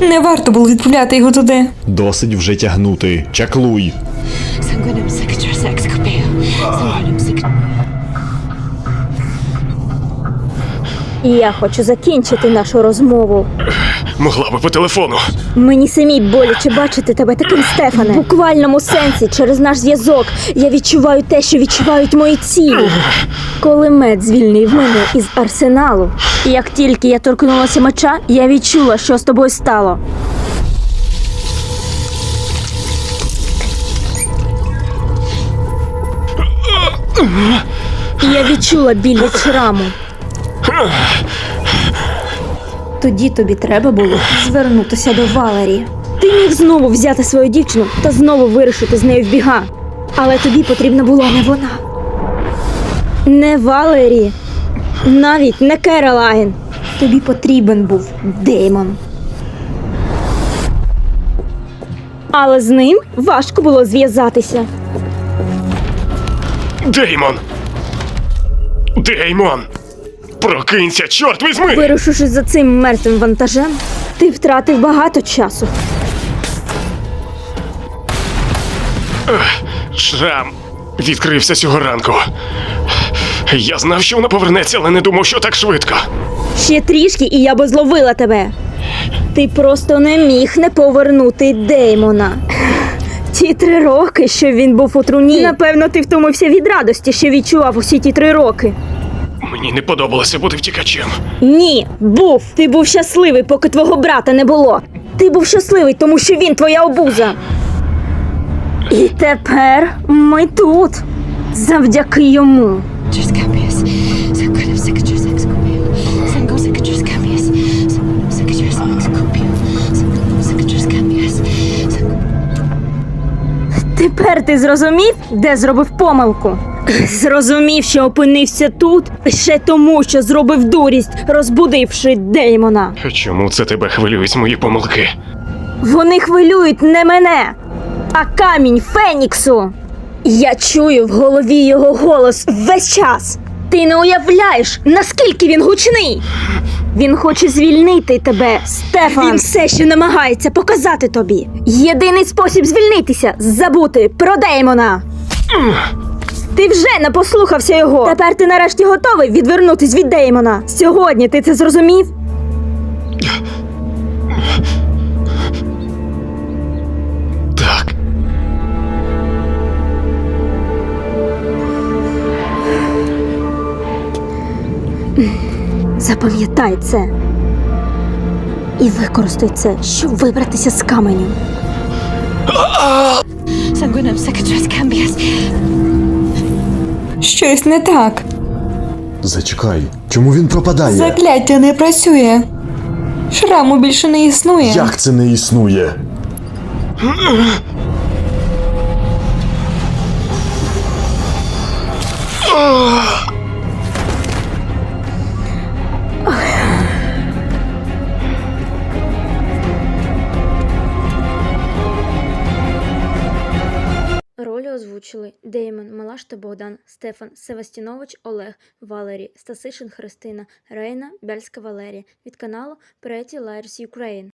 Не варто було відправляти його туди. Досить вже тягнути. Чаклуй. Я хочу закінчити нашу розмову. Могла би по телефону. Мені самій боляче бачити тебе таким, Стефане. В буквальному сенсі, через наш зв'язок, я відчуваю те, що відчувають мої цілі. Коли мед звільнив мене із арсеналу, як тільки я торкнулася меча, я відчула, що з тобою стало. Я відчула біль від шраму. Тоді тобі треба було звернутися до Валері. Ти міг знову взяти свою дівчину та знову вирушити з нею в біга. Але тобі потрібна була не вона. Не Валері. Навіть не Керолайн. Тобі потрібен був Деймон. Але з ним важко було зв'язатися. Деймон! Деймон! Прокинься, чорт візьми! Вирушивши за цим мертвим вантажем, ти втратив багато часу. Шрам відкрився цього ранку. Я знав, що вона повернеться, але не думав, що так швидко. Ще трішки, і я би зловила тебе. Ти просто не міг не повернути Деймона. Ті три роки, що він був у труні. Напевно, ти втомився від радості, що відчував усі ті три роки. Мені не подобалося бути втікачем. Ні, був. Ти був щасливий, поки твого брата не було. Ти був щасливий, тому що він твоя обуза. І тепер ми тут. Завдяки йому. Тепер ти зрозумів, де зробив помилку? Зрозумів, що опинився тут лише тому, що зробив дурість, розбудивши Деймона. Чому це тебе хвилюють мої помилки? Вони хвилюють не мене, а камінь Феніксу. Я чую в голові його голос весь час. Ти не уявляєш, наскільки він гучний. Він хоче звільнити тебе, Стефан. Він все ще намагається показати тобі. Єдиний спосіб звільнитися забути про Деймона. Ти вже не послухався його. Тепер ти нарешті готовий відвернутись від Деймона. Сьогодні ти це зрозумів? Так. Запам'ятай це. І використай це, щоб вибратися з каменю. Sanguinem secretors Cambius. Щось не так. Зачекай, чому він пропадає? Закляття не працює. Шраму більше не існує. Як це не існує? Ролі озвучили Деймон, Малашта Богдан, Стефан, Севастінович Олег, Валерій, Стасишин Христина, Рейна, Бяльська Валерія від каналу Pretty Liars Ukraine.